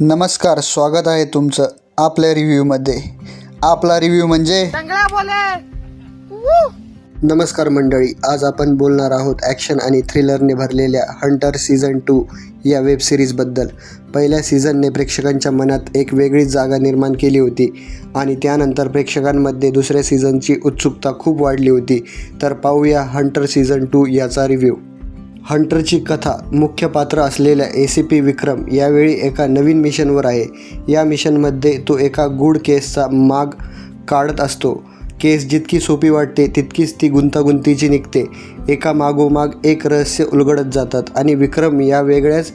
नमस्कार स्वागत आहे तुमचं आपल्या रिव्ह्यूमध्ये. आपला रिव्ह्यू म्हणजे? नमस्कार मंडळी आज आपण बोलणार आहोत ॲक्शन आणि थ्रिलरने भरलेल्या हंटर सीझन टू या वेब सिरीजबद्दल पहिल्या सीझनने प्रेक्षकांच्या मनात एक वेगळीच जागा निर्माण केली होती आणि त्यानंतर प्रेक्षकांमध्ये दुसऱ्या सीझनची उत्सुकता खूप वाढली होती. तर पाहूया हंटर सीझन टू याचा रिव्ह्यू हंटरची कथा मुख्य पात्र असलेल्या ए सी पी विक्रम यावेळी एका नवीन मिशनवर आहे. या मिशनमध्ये तो एका गूढ केसचा माग काढत असतो. केस जितकी सोपी वाटते तितकीच ती गुंतागुंतीची निघते. एका मागोमाग एक रहस्य उलगडत जातात आणि विक्रम या वेगळ्याच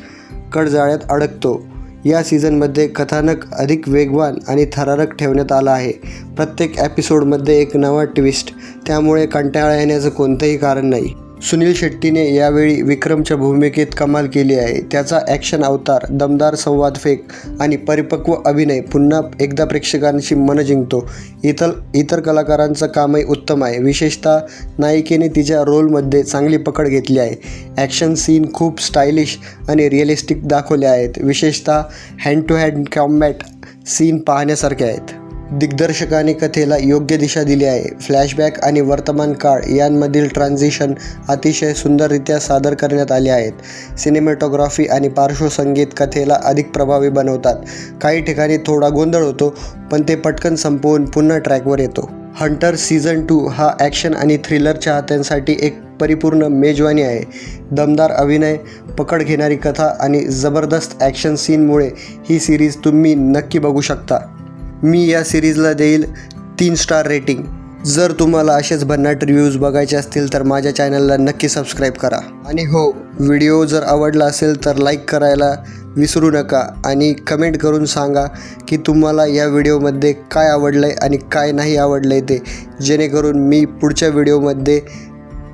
कडजाळ्यात अडकतो. या सीझनमध्ये कथानक अधिक वेगवान आणि थरारक ठेवण्यात आला आहे. प्रत्येक एपिसोडमध्ये एक नवा ट्विस्ट त्यामुळे कंटाळा येण्याचं कोणतंही कारण नाही. सुनील शेट्टीने यावेळी विक्रमच्या भूमिकेत कमाल केली आहे. त्याचा ॲक्शन अवतार दमदार संवाद फेक आणि परिपक्व अभिनय पुन्हा एकदा प्रेक्षकांशी मन जिंकतो. इतर इतर कलाकारांचं कामही उत्तम आहे. विशेषतः नायिकेने तिच्या रोलमध्ये चांगली पकड घेतली आहे. ॲक्शन सीन खूप स्टायलिश आणि रिअलिस्टिक दाखवले आहेत. विशेषतः hand to hand combat scene पाहण्यासारखे आहेत. दिग्दर्शकाने कथेला योग्य दिशा दिली आहे. फ्लॅशबॅक आणि वर्तमान काळ यांमधील ट्रान्झिशन अतिशय सुंदररित्या सादर करण्यात आले आहेत. सिनेमॅटोग्राफी आणि पार्श्वसंगीत कथेला अधिक प्रभावी बनवतात. काही ठिकाणी थोडा गोंधळ होतो पण ते पटकन संपवून पुन्हा ट्रॅकवर येतो. हंटर सीझन टू हा ॲक्शन आणि थ्रिलर चाहत्यांसाठी एक परिपूर्ण मेजवानी आहे. दमदार अभिनय पकड घेणारी कथा आणि जबरदस्त ॲक्शन सीनमुळे ही सिरीज तुम्ही नक्की बघू शकता. मी या सिरीजला देईल तीन स्टार रेटिंग जर तुम्हाला असेच भन्नाट रिव्ह्यूज बघायचे असतील तर माझ्या चॅनलला नक्की सबस्क्राईब करा. आणि हो व्हिडिओ जर आवडला असेल तर लाईक करायला विसरू नका आणि कमेंट करून सांगा की तुम्हाला या व्हिडिओमध्ये काय आवडलं आहे आणि काय नाही आवडलं आहे ते. जेणेकरून मी पुढच्या व्हिडिओमध्ये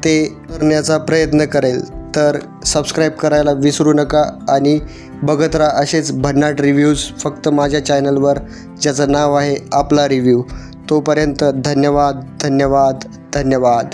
ते करण्याचा प्रयत्न करेल. तर सबस्क्राईब करायला विसरू नका आणि बघत राहा असेच भन्नाट रिव्ह्यूज फक्त माझ्या चॅनलवर ज्याचं नाव आहे आपला रिव्ह्यू तोपर्यंत धन्यवाद धन्यवाद धन्यवाद.